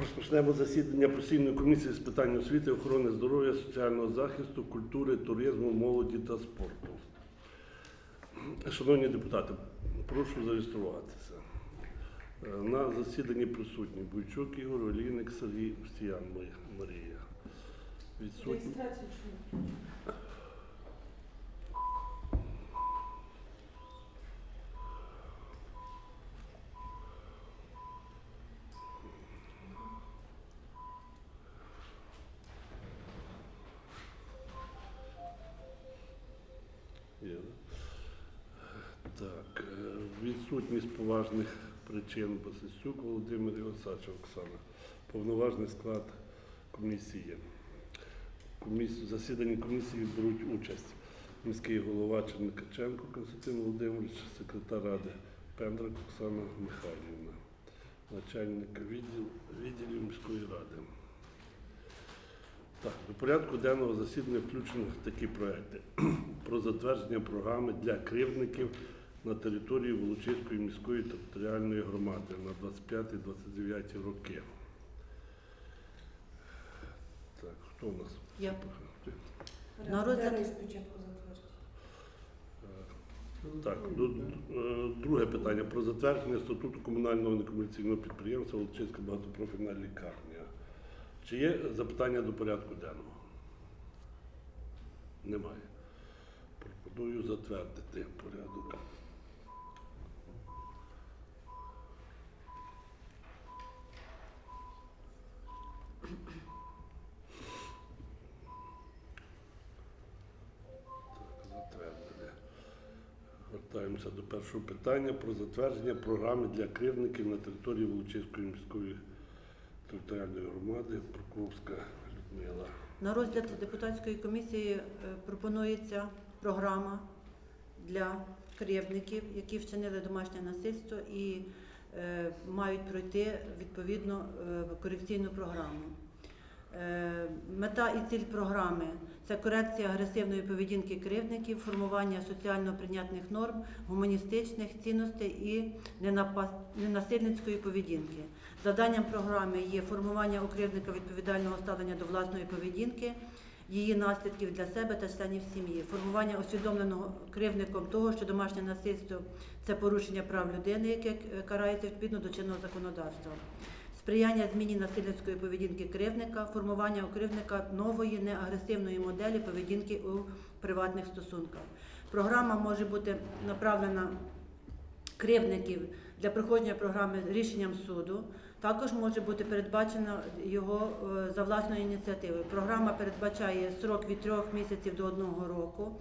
Розпочнемо засідання постійної комісії з питань освіти, охорони здоров'я, соціального захисту, культури, туризму, молоді та спорту. Шановні депутати, прошу зареєструватися. Е, На засіданні присутні Буйчук Ігор, Олійник, Сергій, Устіян Марія. Відсутні. Так, е, відсутність поважних причин Басистюк Володимир і Осадча Оксана. Повноважний склад комісії. Комісію, засіданні комісії беруть участь міський голова Черникаченко Константин Володимирович, секретар ради Пендрак Оксана Михайлівна, начальник відділ, відділів міської ради. Так, до порядку денного засідання включено такі проекти про затвердження програми для кривдників на території Волочиської міської територіальної громади на 25-29 роки. Так, хто у нас? Я. На розгляд- спочатку. Е, Так, до- е, друге питання про затвердження статуту комунального некомерційного підприємства Волочиська багатопрофільна лікарня. Чи є запитання до порядку денного? Немає. Пропоную затвердити порядок. Першого питання про затвердження програми для кривдників на території Волочиської міської територіальної громади Прокопська Людмила. На розгляд депутатської комісії е, пропонується програма для кривдників, які вчинили домашнє насильство і е, мають пройти відповідно е, корекційну програму. Е, Мета і ціль програми це корекція агресивної поведінки кривдників, формування соціально прийнятних норм, гуманістичних цінностей і ненасильницької поведінки. Завданням програми є формування у кривдника відповідального ставлення до власної поведінки, її наслідків для себе та членів сім'ї, формування усвідомленого кривдником того, що домашнє насильство це порушення прав людини, яке е, карається відповідно до чинного законодавства. Сприяння зміні насильницької поведінки кривдника, формування у кривдника нової неагресивної моделі поведінки у приватних стосунках. Програма може бути направлена кривдників для проходження програми рішенням суду. Також може бути передбачено його е, за власною ініціативою. Програма передбачає срок від трьох місяців до одного року.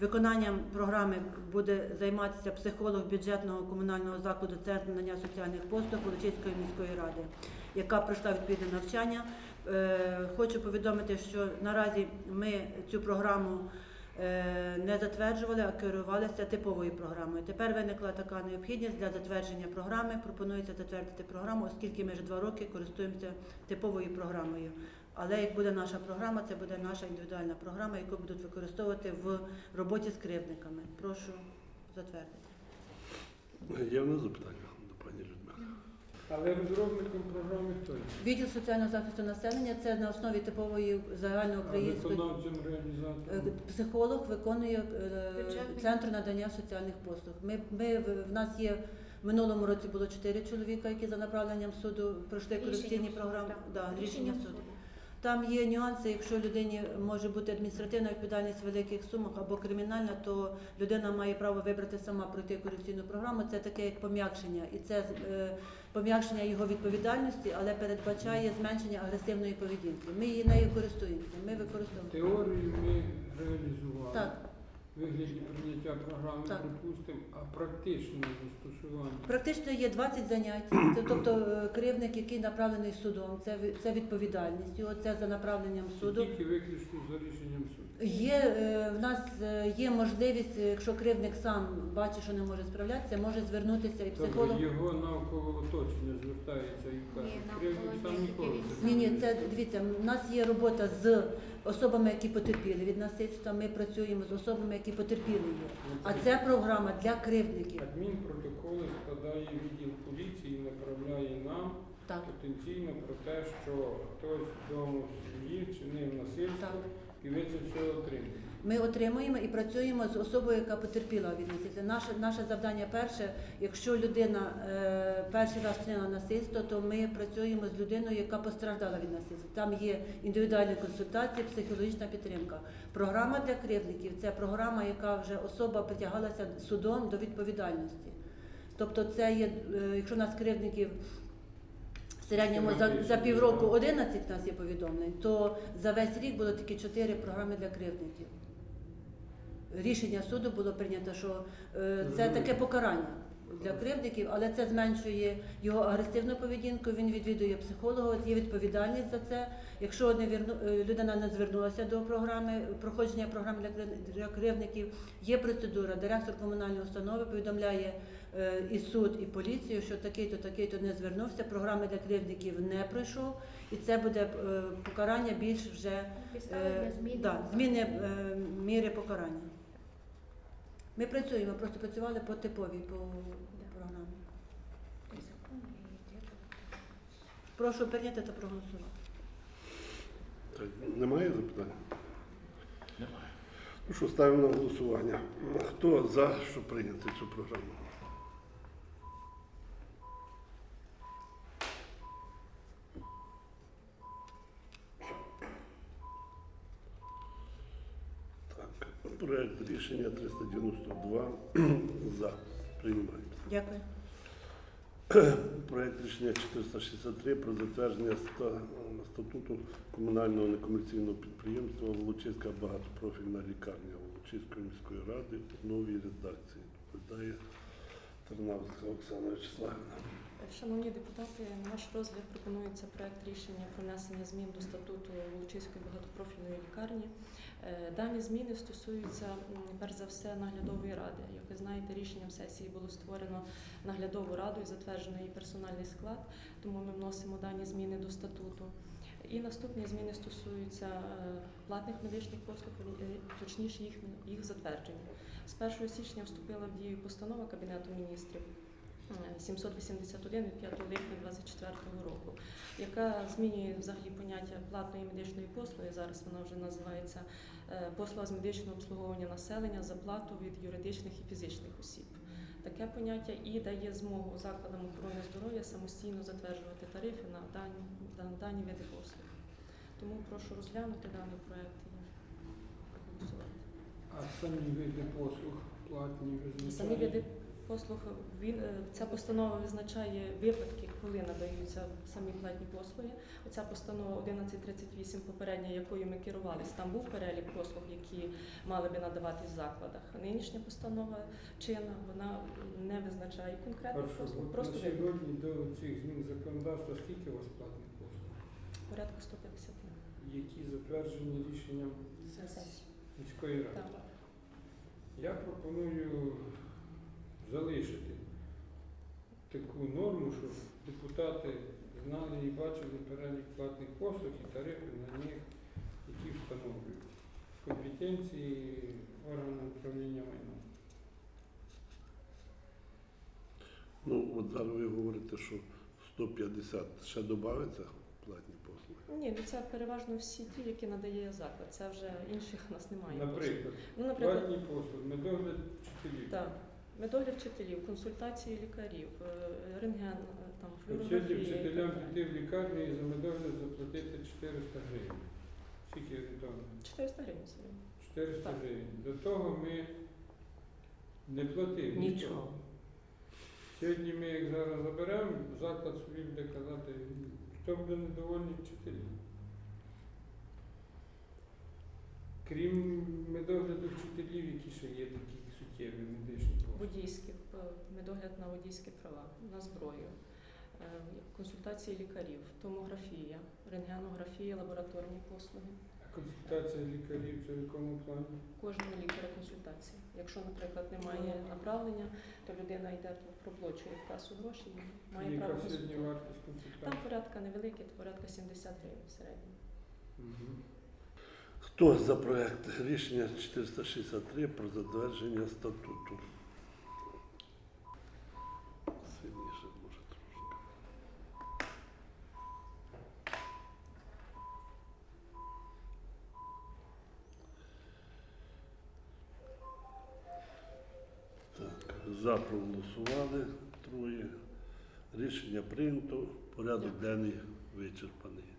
Виконанням програми буде займатися психолог бюджетного комунального закладу Центру надання соціальних послуг Волочиської міської ради, яка пройшла відповідне навчання. Е, Хочу повідомити, що наразі ми цю програму е, не затверджували, а керувалися типовою програмою. Тепер виникла така необхідність для затвердження програми. Пропонується затвердити програму, оскільки ми вже два роки користуємося типовою програмою. Але як буде наша програма, це буде наша індивідуальна програма, яку будуть використовувати в роботі з кривдниками. Прошу затвердити. Є в нас запитання до пані Людмили? Але розробником програми хто є? Відділ соціального захисту населення це на основі типової А загальноукраїнської. виконавцем Е, реалізатором? Психолог виконує е, Бюджетний. центр надання соціальних послуг. Ми, ми в в нас є в минулому році було чотири чоловіка, які за направленням суду пройшли корекційні програми. Да, рішення суду. Там є нюанси, якщо людині може бути адміністративна відповідальність в великих сумах або кримінальна, то людина має право вибрати сама пройти корекційну програму. Це таке як пом'якшення, і це е, пом'якшення його відповідальності, але передбачає зменшення агресивної поведінки. Ми її нею користуємося. Ми використовуємо. Теорію ми реалізували. Так. В вигляді прийняття програми, Так. припустимо, а практичне застосування. Практично є 20 занять, Це, тобто е, кривник, який направлений судом, це, ви- це відповідальність його, це за направленням суду. Тільки виключно за рішенням суду. Є е, в нас е, є можливість, е, якщо кривник сам бачить, що не може справлятися, може звернутися і психолог. Тобто його навколо оточення звертається і каже, Ні, навколо кривник сам ніколи. від- Ні, ні, це дивіться. У нас є робота з особами, які потерпіли від насильства. Ми працюємо з особами, які потерпіли його. А це програма для кривдників. Адмінпротоколи складає відділ поліції, направляє нам Так. потенційно про те, що хтось вдома в сім'ї вчинив насильство Так. і ви це все отримали. Ми отримуємо і працюємо з особою, яка потерпіла від насильства. Наше, наше завдання перше, якщо людина е, перший раз вчинила насильство, то ми працюємо з людиною, яка постраждала від насильства. Там є індивідуальні консультації, психологічна підтримка. Програма для кривдників це програма, яка вже особа притягалася судом до відповідальності. Тобто, це є, е, якщо у нас кривдників в середньому за, за півроку 11 нас є повідомлень, то за весь рік було тільки 4 програми для кривдників. Рішення суду було прийнято, що е, це таке покарання для кривдників, але це зменшує його агресивну поведінку. Він відвідує психолога, є відповідальність за це. Якщо не вірну, е, людина не звернулася до програми проходження програми для крив- для кривдників, є процедура. Директор комунальної установи повідомляє е, і суд, і поліцію, що такий-то, такий-то не звернувся. Програми для кривдників не пройшов, і це буде е, покарання більш вже Е, зміни. да, зміни е, міри покарання. Ми працюємо, просто працювали по типовій по програмі. Прошу прийняти та проголосувати. Так, немає запитань? Немає. Ну що, ставимо на голосування. Хто за, щоб прийняти цю програму? Проект рішення 392 за. Приймаємо. Дякую. Проект рішення 463 про затвердження статуту комунального некомерційного підприємства Волочиська багатопрофільна лікарня Волочиської міської ради у новій редакції. Доповідає Тернавська Оксана Вячеславівна. Шановні депутати, на ваш розгляд пропонується проект рішення про внесення змін до статуту Волочиської багатопрофільної лікарні. Е, Дані зміни стосуються перш за все наглядової ради. Як ви знаєте, рішенням сесії було створено наглядову раду і затверджено її персональний склад, тому ми вносимо дані зміни до статуту. І наступні зміни стосуються е, платних медичних послуг, е, точніше їх, їх затвердження. З 1 січня вступила в дію постанова Кабінету міністрів 781 від 5 липня 2024 року, яка змінює взагалі поняття платної медичної послуги. Зараз вона вже називається е, послуга з медичного обслуговування населення за плату від юридичних і фізичних осіб. Таке поняття і дає змогу закладам охорони здоров'я самостійно затверджувати тарифи на дані, дан- дані види послуг. Тому прошу розглянути даний проект і проголосувати. А самі види послуг платні визначають? Самі види послуг він е, ця постанова визначає випадки, коли надаються самі платні послуги. Оця постанова 1138, попередня, якою ми керувалися, там був перелік послуг, які мали би надаватись в закладах. Нинішня постанова чинна, вона не визначає конкретних Хорошо, послуг, просто на сьогодні до цих змін законодавства скільки у вас платних послуг? порядка 150 Які затверджені рішенням міської ради? Так. Я пропоную залишити таку норму, щоб депутати знали і бачили перелік платних послуг і тарифи на них, які встановлюють в компетенції органу управління майном. Ну, от зараз ви говорите, що 150 ще додається платні послуги. Ні, ну це переважно всі ті, які надає заклад. Це вже інших у нас немає. послуг. Наприклад, Ну, наприклад, платні послуги, медогляд вчителів. Так. Медогляд вчителів, консультації лікарів, е, рентген, е, там, Сьогодні флюорографія. і вчителям піти в лікарню і за медогляд заплатити 400 гривень. Скільки орієнтовно? 400 гривень сьогодні. 400 Так. гривень. До того ми не платили Нічого. Сьогодні ми їх зараз заберемо, заклад собі буде казати, хто буде недовольний вчителі. Крім медогляду вчителів, які ще є такі суттєві медичні послуги. Водійські, е, медогляд на водійські права, на зброю, е, консультації лікарів, томографія, рентгенографія, лабораторні послуги. А консультація лікарів це в якому плані? Кожного лікаря консультації. Якщо, наприклад, немає направлення, то людина йде проплачує в касу гроші і має Яка право Там порядка невеликі, то порядка 70 гривень в середньому. Мгм. Хто за проект рішення 463 про затвердження статуту? Сильніше, може, трошки. Так, за проголосували троє. Рішення прийнято, порядок денний вичерпаний.